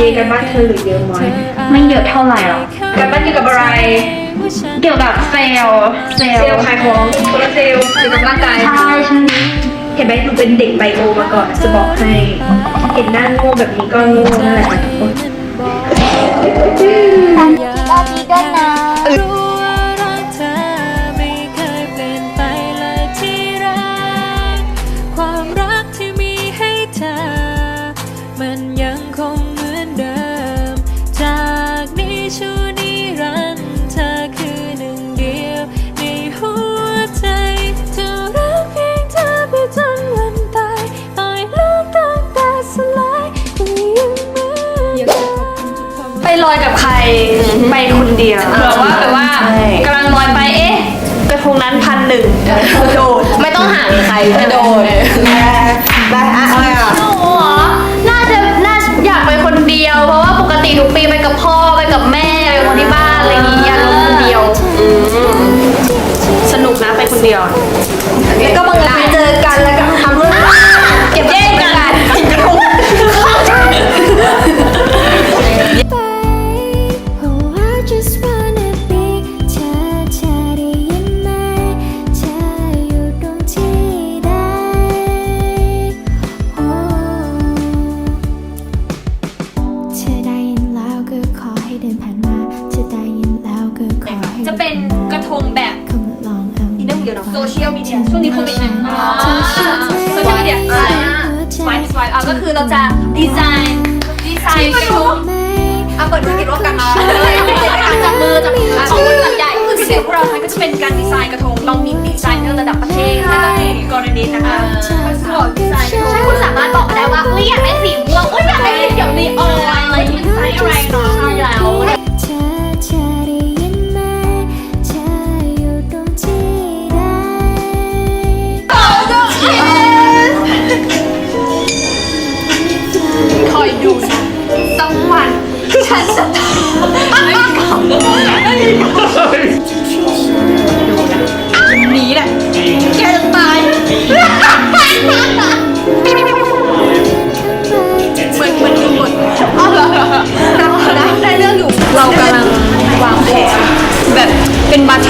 เยกันบ้านเธอเหรือเยอะไหมไม่เยอะเท่าไหร่หรอกกันบ้านเกี่ยวกับอะไร เกี่ยวกับเซลล์เซลเซลล์ล์ขายของโซลาร์เซลล์เกี่ยวกับร่างกาย ใช่ใช่เห็นไหมหนูเป็นเด็กไบโอมาก่อนจะบอกให้ เห็นหน้าโง่แบบนี้ก็โง่นั่นแหละค่ะทุกค อยกับใครไปคนเดียวเผื่อว่าแบบว่ากำลังลอยไปเอ๊ะกระทงนั้นพันหนึ่งโดดไม่ต้องหาใครกระโดดได้อะอะไรอะหนูเหรอน่าจะน่าอยากไปคนเดียว เพราะว่าปกติทุกปีไปกับพ่อไปกับแม่ไปคนที่บ้านอะไรอย่างงี้อยากลงคนเดียวสนุกนะไปคนเดียวแล้วก็บังเอิญไปเจอกันแล้วก็ จะเป็นกระทงแบบคำลองเอานี่เรื่องเดียวเนาะโซเชียลมีเดียช่วงนี้โควิดนะอ๋อโซเชียลมีเดียสวายสวายเอาก็คือเราจะดีไซน์ดีไซน์กระทงเอาเปิดธุรกิจร่วมกันมาจับมือจับมือของบริษัทใหญ่คือเสียงพวกเราทั้งก็จะเป็นการดีไซน์กระทงเรามีดีไซเนอร์ระดับประเทศนั่นก็คือกรณีนะคะสอนดีไซน์กระทงคุณสามารถบอกได้ว่าเอ้ยอยากได้สีม่วงเอ้ยอยากได้สีเขียวนีออนอะไรดีไซน์ ฉันจะหนีแหละแกจะตาย เหมือนเหมือนดูบทอ๋อเหรอได้เรื่องอยู่ เรากำลังวางแผนแบบเป็นบาร์เทนเนอร์